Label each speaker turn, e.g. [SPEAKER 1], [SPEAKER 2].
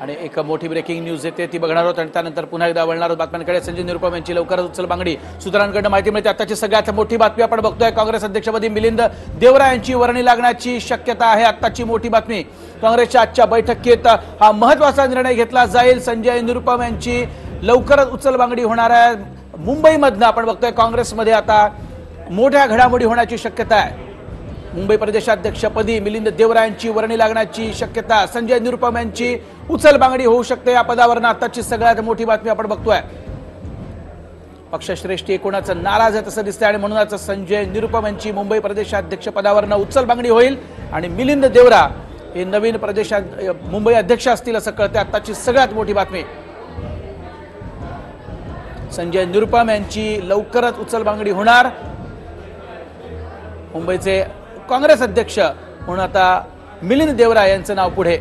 [SPEAKER 1] आणि एक मोठी ब्रेकिंग न्यूज येते ती बघणार आहोत आणि त्यानंतर पुन्हा एकदा वळणार आहोत बातम्यांकडे. संजय निरुपम यांची लवकरच उचल बांगडी. सूत्रांकडून माहिती मिळते. आताची सगळ्यात मोठी बातमी आपण बघतोय. काँग्रेस अध्यक्षपदी मिलिंद देवरा यांची वर्णी लागण्याची शक्यता आहे. आताची मोठी बातमी. काँग्रेसच्या आजच्या बैठकीत हा महत्त्वाचा निर्णय घेतला जाईल. संजय निरुपम यांची लवकरच उचल बांगडी होणार आहे. मुंबईमधनं आपण बघतोय काँग्रेसमध्ये आता मोठ्या घडामोडी होण्याची शक्यता आहे. मुंबई प्रदेशाध्यक्षपदी मिलिंद देवरायांची वर्णी लागण्याची शक्यता संजय निरुपम यांची उचलबांगडी होऊ शकते या पदावरनं आताची सगळ्यात मोठी बातमी आपण बघतोय. पक्षश्रेष्ठी एकूणच नाराज आहे तसं दिसतंय आणि म्हणूनच संजय निरुपम यांची मुंबई प्रदेशाध्यक्षपदावरनं उचल उचलबांगडी होईल आणि मिलिंद देवरा हे नवीन प्रदेशा मुंबई अध्यक्ष असतील असं कळते आताची सगळ्यात मोठी बातमी. संजय निरुपम यांची लवकरच उचलबांगडी होणार. मुंबईचे काँग्रेस अध्यक्ष म्हणून आता मिलिंद देवरा यांचं नाव पुढे.